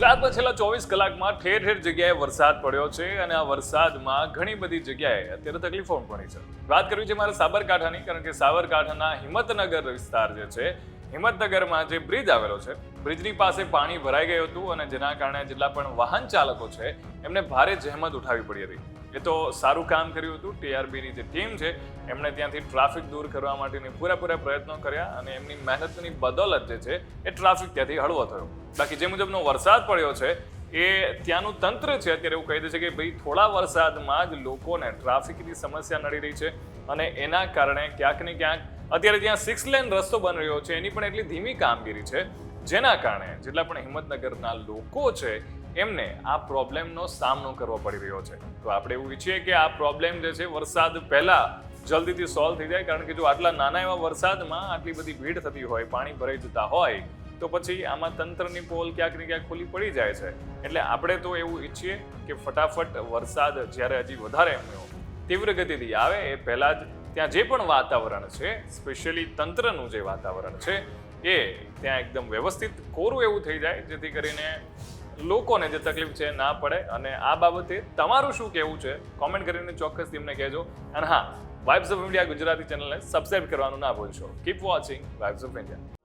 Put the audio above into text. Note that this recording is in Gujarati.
ગુજરાતમાં છેલ્લા ચોવીસ કલાકમાં ઠેર ઠેર જગ્યાએ વરસાદ પડ્યો છે અને આ વરસાદમાં ઘણી બધી જગ્યાએ અત્યારે તકલીફો પડી છે. વાત કરવી છે મારે સાબરકાંઠાની, કારણ કે સાબરકાંઠાના હિંમતનગર વિસ્તાર જે છે હિંમતનગરમાં જે બ્રિજ આવેલો છે, બ્રિજની પાસે પાણી ભરાઈ ગયું હતું અને જેના કારણે જેટલા પણ વાહન ચાલકો છે, એમને ભારે જહેમત ઉઠાવી પડી હતી. એ તો સારું કામ કર્યું હતું, ટીઆરબીની જે ટીમ છે એમણે ત્યાંથી ટ્રાફિક દૂર કરવા માટેની પૂરેપૂરા પ્રયત્નો કર્યા અને એમની મહેનતની બદોલત જે છે, એ ટ્રાફિક ત્યાંથી હળવો થયો. બાકી જે મુજબનો વરસાદ પડ્યો છે, એ ત્યાંનું તંત્ર છે અત્યારે એવું કહી દે છે કે ભાઈ થોડા વરસાદમાં જ લોકોને ટ્રાફિકની સમસ્યા નડી રહી છે અને એના કારણે ક્યાંક ને ક્યાંક અત્યારે ત્યાં સિક્સ લેન રસ્તો બની રહ્યો છે. એની પણ એટલી ધીમી કામગીરી છે. જેના કારણે જેટલા પણ હિંમતનગરના લોકો છે, એમને આ પ્રોબ્લેમનો સામનો કરવો પડી રહ્યો છે. તો આપણે એવું ઈચ્છીએ કે આ પ્રોબ્લેમ જે છે, વરસાદ પહેલા જલ્દીથી સોલ્વ થઈ જાય. કારણ કે જો આટલા નાના એવા વરસાદમાં આટલી બધી ભીડ થતી હોય, પાણી ભરાઈ જતા હોય, તો પછી આમાં તંત્રની પોલ ક્યાંક ને ક્યાંક ખુલ્લી પડી જાય છે. એટલે આપણે તો એવું ઈચ્છીએ કે ફટાફટ વરસાદ જ્યારે હજી વધારે એમ તીવ્ર ગતિથી આવે, એ પહેલાં જ ત્યાં જે પણ વાતાવરણ છે, સ્પેશિયલી તંત્રનું જે વાતાવરણ છે, એ ત્યાં એકદમ વ્યવસ્થિત કોરું એવું થઈ જાય, જેથી કરીને લોકોને જે તકલીફ છે ના પડે. અને આ બાબતે તમારું શું કહેવું છે કોમેન્ટ કરીને ચોક્કસ તેમને કહેજો. અને હા વાઇબ્સ ઓફ ઇન્ડિયા ગુજરાતી ચેનલને સબસ્ક્રાઇબ કરવાનું ના ભૂલશો. Keep watching vibes of India